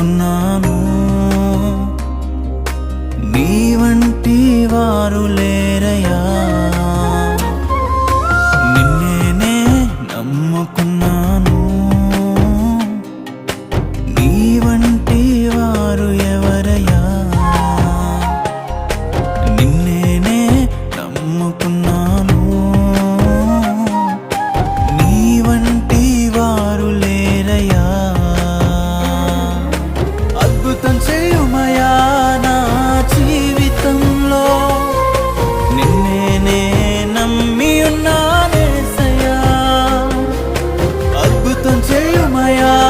అనుకున్నాను నీ వంటి వారు లేరయా నిన్నేనే నమ్ముకున్నాను. せよマヤ、